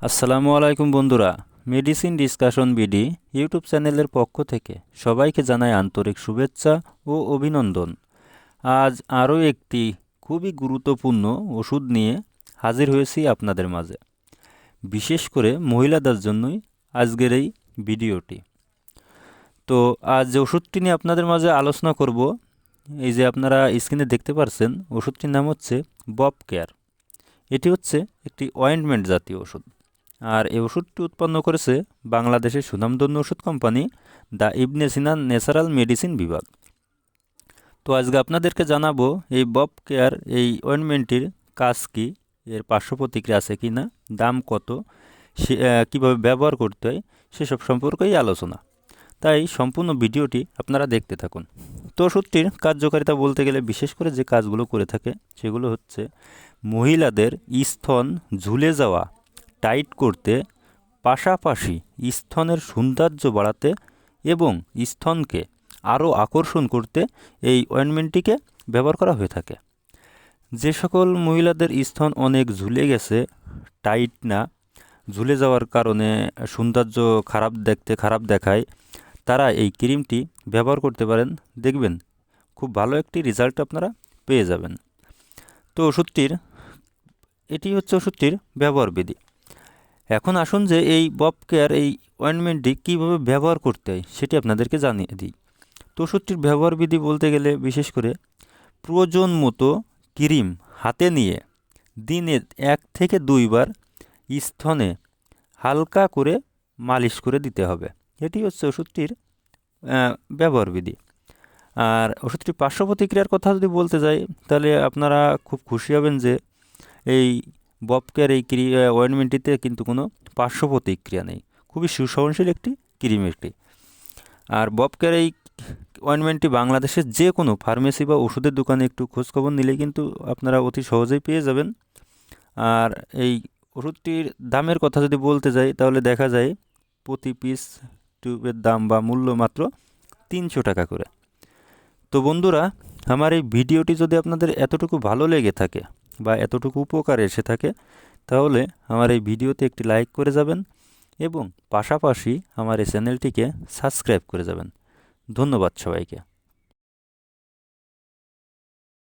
আসসালামু আলাইকুম বন্ধুরা মেডিসিন ডিসকাশন বিডি ইউটিউব চ্যানেলের পক্ষ থেকে সবাইকে জানাই আন্তরিক শুভেচ্ছা ও অভিনন্দন। আজ আরও একটি খুবই গুরুত্বপূর্ণ ওষুধ নিয়ে হাজির হয়েছি আপনাদের মাঝে। বিশেষ করে মহিলাদের জন্যই আজকের এই ভিডিওটি। তো আজ যে ওষুধটি নিয়ে আপনাদের মাঝে আলোচনা করব, এই যে আপনারা স্ক্রিনে দেখতে পারছেন, ওষুধটির নাম হচ্ছে বব কেয়ার এটি হচ্ছে একটি অয়েন্টমেন্ট জাতীয় ওষুধ। আর এই ওষুধটি উৎপন্ন করেছে বাংলাদেশের সুনামধন্য ওষুধ company the Ibn Sina natural medicine বিভাগ। তো আজকে আপনাদেরকে জানাব এই বব কেয়ার, এই অয়েনমেন্টটির কাজ কী, এর পার্শ্ব প্রতিক্রিয়া আছে কি না, দাম কত, সে কীভাবে ব্যবহার করতে হয়, সেসব সম্পর্কেই আলোচনা। তাই সম্পূর্ণ ভিডিওটি আপনারা দেখতে থাকুন। তো ওষুধটির কার্যকারিতা বলতে গেলে বিশেষ করে যে কাজগুলো করে থাকে, সেগুলো হচ্ছে মহিলাদের স্তন ঝুলে যাওয়া টাইট করতে, পাশাপাশি স্তনের সৌন্দর্য বাড়াতে এবং স্তনকে আরও আকর্ষণ করতে এই অয়েনমেন্টটিকে ব্যবহার করা হয়ে থাকে। যে সকল মহিলাদের স্তন অনেক ঝুলে গেছে, টাইট না, ঝুলে যাওয়ার কারণে সৌন্দর্য খারাপ দেখতে খারাপ দেখায়, তারা এই ক্রিমটি ব্যবহার করতে পারেন। দেখবেন, খুব ভালো একটি রেজাল্ট আপনারা পেয়ে যাবেন। তো ওষুধটির, এটি হচ্ছে ওষুধটির ব্যবহার বিধি। এখন আসুন যে এই বব কেয়ার, এই অয়েনমেন্টটি কীভাবে ব্যবহার করতে হয়, সেটি আপনাদেরকে জানিয়ে দিই। তো ওষুধটির ব্যবহার বিধি বলতে গেলে, বিশেষ করে প্রয়োজন মতো ক্রিম হাতে নিয়ে দিনে এক থেকে দুইবার স্থনে হালকা করে মালিশ করে দিতে হবে। এটি হচ্ছে ওষুধটির ব্যবহার বিধি। আর ওষুধটির পার্শ্ব প্রতিক্রিয়ার কথা যদি বলতে যাই, তাহলে আপনারা খুব খুশি হবেন যে এই ববকের এই ক্রি অয়েনমেন্টটিতে কিন্তু কোনো পার্শ্ব প্রতিক্রিয়া নেই। খুবই সুসহনশীল একটি ক্রিম একটি আর ববকের এই অয়েনমেন্টটি বাংলাদেশের যে কোনো ফার্মেসি বা ওষুধের দোকানে একটু খোঁজখবর নিলে কিন্তু আপনারা অতি সহজেই পেয়ে যাবেন। আর এই ওষুধটির দামের কথা যদি বলতে যাই, তাহলে দেখা যায় প্রতি পিস টিউবের দাম বা মূল্য মাত্র তিনশো টাকা করে। তো বন্ধুরা, আমার এই ভিডিওটি যদি আপনাদের এতটুকু ভালো লেগে থাকে বা এতটুকু উপকার এসে থাকে, তাহলে আমার এই ভিডিওতে একটি লাইক করে যাবেন এবং পাশাপাশি আমার এই চ্যানেলটিকে সাবস্ক্রাইব করে যাবেন। ধন্যবাদ সবাইকে।